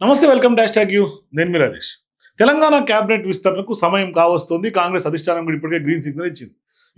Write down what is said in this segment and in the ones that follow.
నమస్తే welcome dash tag you. నేను మీ Rajesh. Telangana cabinet విస్తరణకు సమయం కావస్తుంది. కాంగ్రెస్ అధిష్టానం కూడా ఇప్పటికే గ్రీన్ సిగ్నల్ ఇచ్చింది.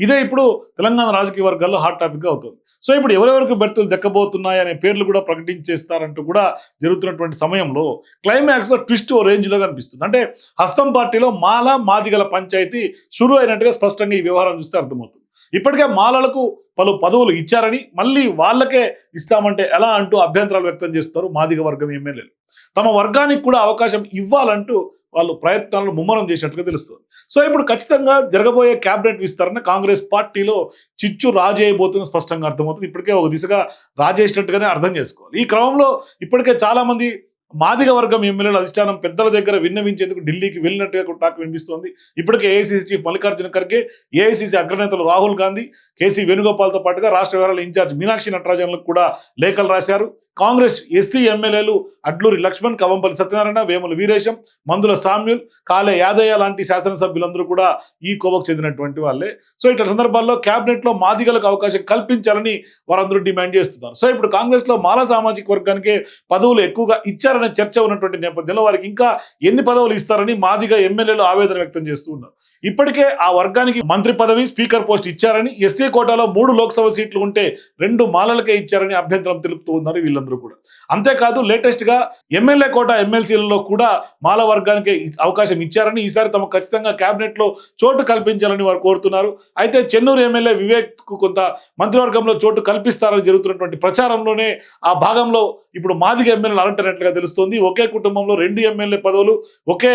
ఇదే ఇప్పుడు తెలంగాణ రాజకీయ వర్గాల్లో హాట్ టాపిక్ అవుతుంది. సో ఇప్పుడు ఎవరెవరికి బెర్తులు దక్కబోతున్నాయి అనే పేర్లు కూడా ప్రకటించేస్తారంటూ కూడా జరుగుతున్నటువంటి సమయంలో క్లైమాక్స్లో ట్విస్ట్ ఓ రేంజ్లో కనిపిస్తుంది. అంటే హస్తం పార్టీలో మాల మాదిగల పంచాయతీ షురు అయినట్టుగా స్పష్టంగా ఈ వ్యవహారం చూస్తే అర్థమవుతుంది. ఇప్పటికే మాలలకు పలు పదవులు ఇచ్చారని మళ్ళీ వాళ్ళకే ఇస్తామంటే ఎలా అంటూ అభ్యంతరాలు వ్యక్తం చేస్తారు మాదిగ వర్గం ఎమ్మెల్యేలు. తమ వర్గానికి కూడా అవకాశం ఇవ్వాలంటూ వాళ్ళు ప్రయత్నాలను ముమ్మరం చేసినట్టుగా తెలుస్తుంది. సో ఇప్పుడు ఖచ్చితంగా జరగబోయే క్యాబినెట్ విస్తరణ కాంగ్రెస్ పార్టీలో చిచ్చు రాజేయబోతున్న స్పష్టంగా అర్థమవుతుంది. ఇప్పటికే ఒక దిశగా రాజేసినట్టుగానే అర్థం చేసుకోవాలి. ఈ క్రమంలో ఇప్పటికే చాలా మంది మాదిగ వర్గం ఎమ్మెల్యేల అధిష్టానం పెద్దల దగ్గర విన్నవించేందుకు ఢిల్లీకి వెళ్ళినట్టుగా టాక్ వినిపిస్తోంది. ఇప్పటికే AICC chief Mallikarjuna Kharge AICC అగ్రనేతలు Rahul Gandhi KC వేణుగోపాల్తో పాటుగా రాష్ట్ర వ్యవహారాల ఇన్ఛార్జ్ మీనాక్షి నటరాజన్లకు కూడా లేఖలు రాశారు. కాంగ్రెస్ ఎస్సీ ఎమ్మెల్యేలు అడ్లూరి లక్ష్మణ్ కవంపల్లి సత్యనారాయణ వేముల వీరేశం మందుల సామ్యుల్ కాలే యాదయ్య లాంటి శాసనసభ్యులందరూ కూడా ఈ కోవకు చెందినటువంటి వాళ్ళే. సో ఇట్లా సందర్భాల్లో క్యాబినెట్లో మాదిగలకు అవకాశం కల్పించాలని వారందరూ డిమాండ్ చేస్తున్నారు. సో ఇప్పుడు కాంగ్రెస్లో మాల సామాజిక వర్గానికి పదవులు ఎక్కువగా ఇచ్చారనే చర్చ ఉన్నటువంటి నేపథ్యంలో వారికి ఇంకా ఎన్ని పదవులు ఇస్తారని మాదిగ ఎమ్మెల్యేలు ఆవేదన వ్యక్తం చేస్తూ ఉన్నారు. ఇప్పటికే ఆ వర్గానికి మంత్రి పదవి స్పీకర్ పోస్ట్ ఇచ్చారని ఎస్సీ కోటాలో మూడు లోక్సభ సీట్లు ఉంటే రెండు మాలలకే ఇచ్చారని అభ్యంతరం తెలుపుతూ ఉన్నారు వీళ్ళందరూ. కూడా. అంతేకాదు లేటెస్ట్గా ఎమ్మెల్యే కోట ఎమ్మెల్సీలలో కూడా మాల వర్గానికి అవకాశం ఇచ్చారని ఈసారి తమ ఖచ్చితంగా కేబినెట్లో చోటు కల్పించాలని వారు కోరుతున్నారు. అయితే చెన్నూరు ఎమ్మెల్యే వివేక్కు కొంత మంత్రివర్గంలో చోటు కల్పిస్తారని జరుగుతున్నటువంటి ప్రచారంలోనే ఆ భాగంలో ఇప్పుడు మాదిగ ఎమ్మెల్యేలు అలంటున్నట్లుగా తెలుస్తోంది. ఒకే కుటుంబంలో రెండు ఎమ్మెల్యే పదవులు ఒకే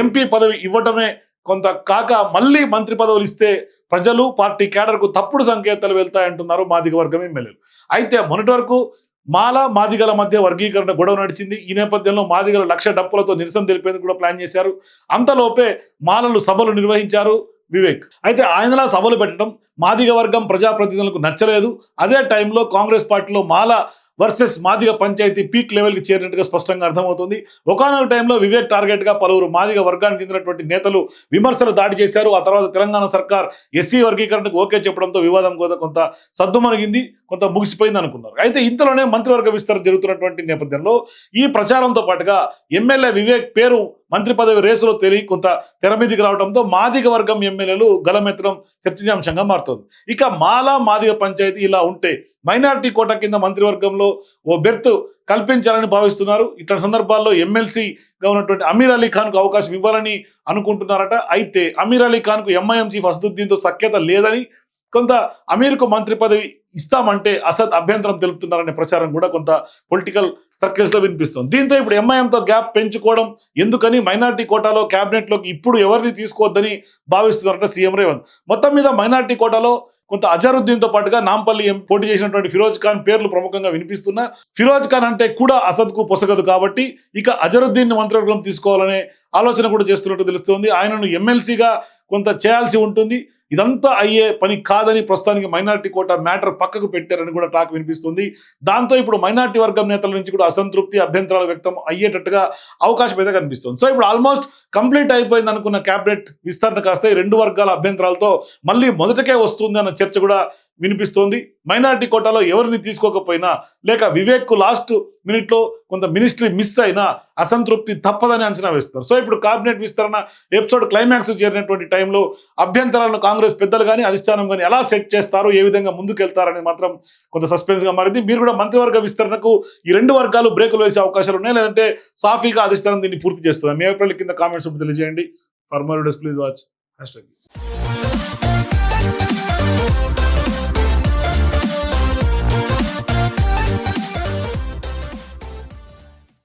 ఎంపీ పదవి ఇవ్వటమే కొంత కాక మళ్ళీ మంత్రి పదవులు ఇస్తే ప్రజలు పార్టీ కేడర్కు తప్పుడు సంకేతాలు వెళ్తాయంటున్నారు మాదిగ వర్గం ఎమ్మెల్యేలు. అయితే మొన్నటి వరకు మాల మాదిగల మధ్య వర్గీకరణ గొడవ నడిచింది. ఈ నేపథ్యంలో మాదిగల లక్ష డప్పులతో నిరసన తెలిపేందుకు కూడా ప్లాన్ చేశారు. అంతలోపే మాలలు సభలు నిర్వహించారు. వివేక్. అయితే ఆయనలా సభలు పెట్టడం మాదిగ వర్గం ప్రజాప్రతినిధులకు నచ్చలేదు. అదే టైంలో కాంగ్రెస్ పార్టీలో మాల వర్సెస్ మాదిగ పంచాయతీ పీక్ లెవెల్కి చేరినట్టుగా స్పష్టంగా అర్థమవుతుంది. ఒకనొక టైంలో వివేక్ టార్గెట్గా పలువురు మాదిగ వర్గానికి చెందినటువంటి నేతలు విమర్శలు దాడి చేశారు. ఆ తర్వాత తెలంగాణ సర్కార్ ఎస్సీ వర్గీకరణకు ఓకే చెప్పడంతో వివాదం కూడా కొంత సద్దుమణిగింది కొంత ముగిసిపోయింది అనుకున్నారు. అయితే ఇంతలోనే మంత్రివర్గ విస్తరణ జరుగుతున్నటువంటి నేపథ్యంలో ఈ ప్రచారంతో పాటుగా ఎమ్మెల్యే వివేక్ పేరు మంత్రి పదవి రేసులో తెలియ కొంత తెర మీదికి రావడంతో మాదిగ వర్గం ఎమ్మెల్యేలు గలమెత్తడం చర్చనీయాంశంగా మారుతోంది. ఇక మాలా మాదిగ పంచాయతీ ఇలా ఉంటే మైనార్టీ కోట కింద మంత్రివర్గంలో ఓ బెర్త్ కల్పించాలని భావిస్తున్నారు. ఇట్లా సందర్భాల్లో ఎమ్మెల్సీగా ఉన్నటువంటి అమీర్ అలీ ఖాన్కు అవకాశం ఇవ్వాలని అనుకుంటున్నారట. అయితే అమీర్ అలీ ఖాన్కు ఎంఐఎం చీఫ్ అసదుద్దీన్తో సఖ్యత లేదని కొంత అమీర్కు మంత్రి పదవి ఇస్తామంటే అసద్ అభ్యంతరం తెలుపుతున్నారనే ప్రచారం కూడా కొంత పొలిటికల్ సర్కిల్స్లో వినిపిస్తుంది. దీంతో ఇప్పుడు ఎంఐఎంతో గ్యాప్ పెంచుకోవడం ఎందుకని? మైనార్టీ కోటాలో క్యాబినెట్లోకి ఇప్పుడు ఎవరిని తీసుకోవద్దని భావిస్తున్నారట సీఎం రేవంత్ మొత్తం మీద మైనార్టీ కోటాలో కొంత అజరుద్దీన్తో పాటుగా నాంపల్లి ఎం- పోటీ చేసినటువంటి ఫిరోజ్ ఖాన్ పేర్లు ప్రముఖంగా వినిపిస్తున్నా. ఫిరోజ్ ఖాన్ అంటే కూడా అసద్కు పొసగదు కాబట్టి ఇక అజరుద్దీన్ మంత్రివర్గం తీసుకోవాలనే ఆలోచన కూడా చేస్తున్నట్టు తెలుస్తుంది. ఆయనను ఎమ్మెల్సీగా కొంత చేయాల్సి ఉంటుంది. ఇదంతా అయ్యే పని కాదని ప్రస్తుతానికి మైనార్టీ కోట మ్యాటర్ పక్కకు పెట్టారని కూడా టాక్ వినిపిస్తుంది. దాంతో ఇప్పుడు మైనార్టీ వర్గం నేతల నుంచి కూడా అసంతృప్తి అభ్యంతరాలు వ్యక్తం అయ్యేటట్టుగా అవకాశం అయితే కనిపిస్తుంది. సో ఇప్పుడు ఆల్మోస్ట్ కంప్లీట్ అయిపోయింది అనుకున్న క్యాబినెట్ విస్తరణ కాస్త రెండు వర్గాల అభ్యంతరాలతో మళ్ళీ మొదటకే వస్తుంది అన్న చర్చ కూడా వినిపిస్తోంది. మైనార్టీ కోటాలో ఎవరిని తీసుకోకపోయినా లేక వివేక్ లాస్ట్ మినిట్లో కొంత మినిస్ట్రీ మిస్ అయినా అసంతృప్తి తప్పదని అంచనా వేస్తారు సో ఇప్పుడు కేబినెట్ విస్తరణ ఎపిసోడ్ క్లైమాక్స్ చేరినటువంటి టైంలో అభ్యంతరాలను కాంగ్రెస్ పెద్దలు కానీ అధిష్టానం కానీ ఎలా సెట్ చేస్తారు ఏ విధంగా ముందుకెళ్తారనేది మాత్రం కొంత సస్పెన్స్గా మారింది. మీరు కూడా మంత్రివర్గ విస్తరణకు ఈ రెండు వర్గాలు బ్రేకులు వేసే అవకాశాలు ఉన్నాయి? లేదంటే సాఫీగా అధిష్టానం దీన్ని పూర్తి చేస్తుంది? మీ అభిప్రాయాలు కింద కామెంట్స్ తెలియజేయండి. For more please watch. Hash